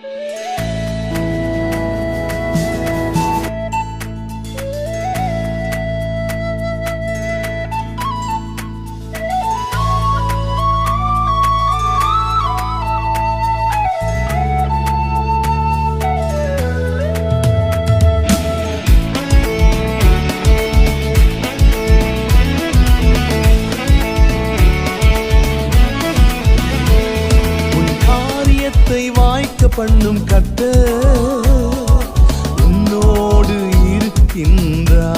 Yeah. வாய்க்க பண்ணும் கத்த உன்னோடு இருக்கின்றா.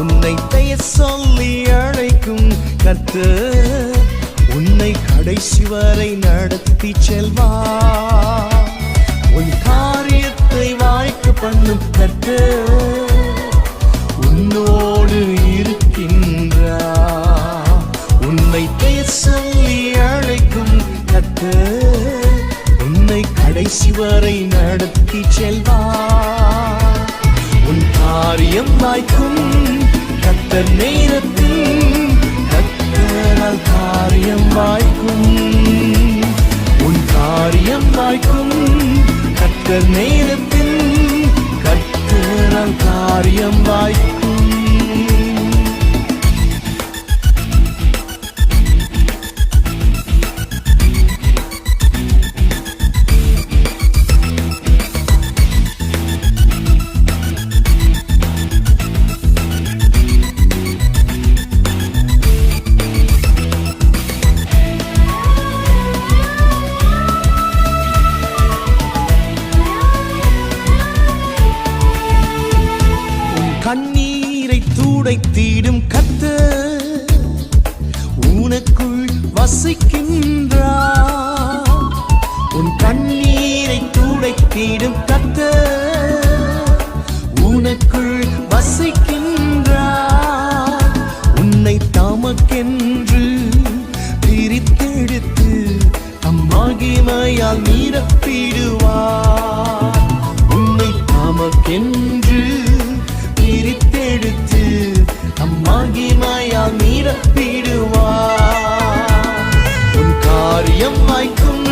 உன்னை பெயர் சொல்லி அழைக்கும் கத்த உன்னை கடைசி வரை நடத்தி செல்வா. உன் காரியத்தை வாய்க்க பண்ணும் கத்த காரியம் வாய்க்கும் கத்தர் நேரத்தில் கத்தரால் காரியம் வாய்க்கும். உன் காரியம் வாய்க்கும் கத்த நேரத்தில் கத்தரால் காரியம் வாய்க்கும். கண்ணீரை துடைத்திடும் கத்த உனக்குள் வசிக்கின்றார். உன் கண்ணீரை துடைத்திடும் கத்த உனக்குள் வசிக்கின்றார். உன்னை தாமக்கென்று பிரித்தெடுத்து அம்மாகிமையால் நிரப்பிடுவார். உன்னை தாமக்கென்று பிரித்தெடுத்து அம்மாகிமையால் நிரப்பிடுவார் உன் காரியம் வாய்க்கும்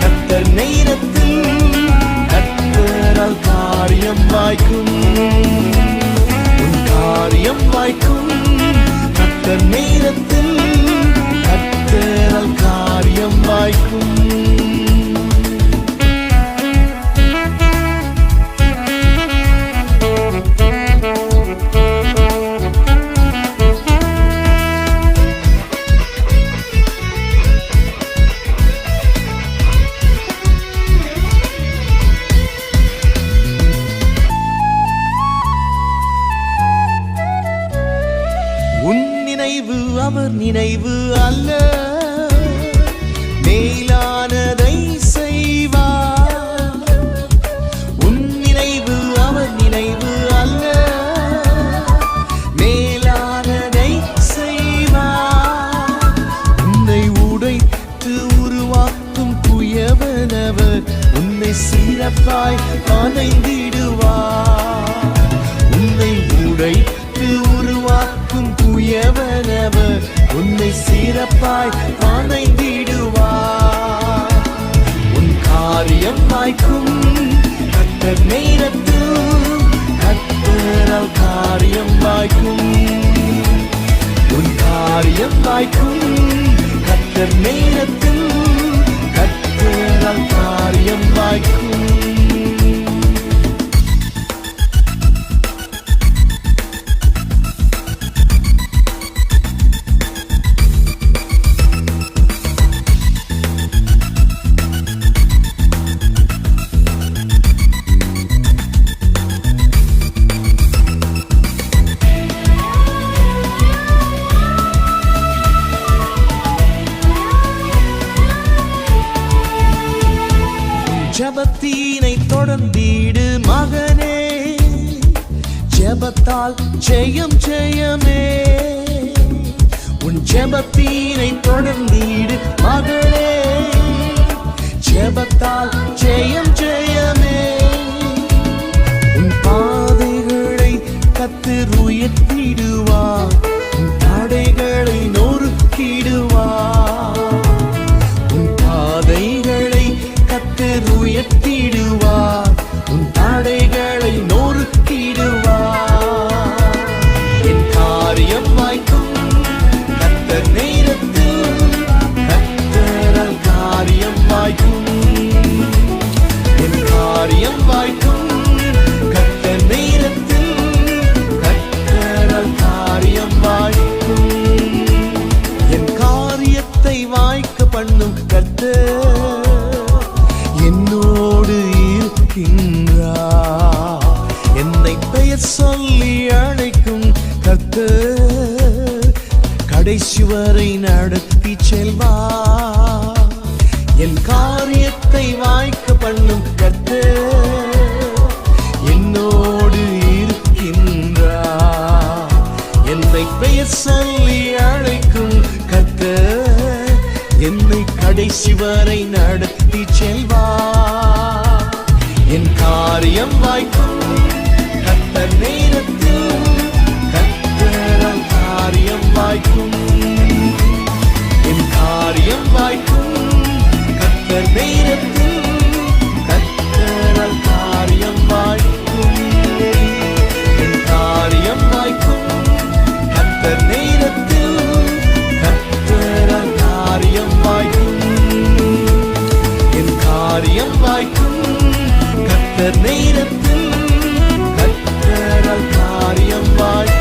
கத்தர் நேரத்தில் நினைவு அல்ல. மேலானதை செய்வார். உன் நினைவு அவர் நினைவு அல்ல. மேலானதை செய்வார். உன்னை உடைத்து உருவாக்கும் புயவனவர். உன்னை சிறப்பாய் அணைந்திடுவார் சிறப்பாய் அணைந்திடுவார் உன் காரியம் வாய்க்கும் கத்தர் நேரத்தில் கத்தரால் காரியம் வாய்க்கும். உன் காரியம் வாய்க்கும் கத்தர் நேரத்தில் கத்தரால் காரியம் வாய்க்கும். ஜபத்தீனை தொடர்ந்தீடு மகனே. ஜபத்தால் ஜெயம் ஜெயமே. உன் ஜபத்தீனை தொடர்ந்தீடு மகளே ஜபத்தால் ஜெயம் ஜெயமே. உன் பாதைகளை கத்தர் உயர்த்திடுவார். உன் தடைகளை நொறுக்கிடுவார். Like. கடைசி வரை நடத்தி செல்வா. என் காரியம் வாய்க்கும் கத்த நேரத்தில் கத்தரல் காரியம் வாழ்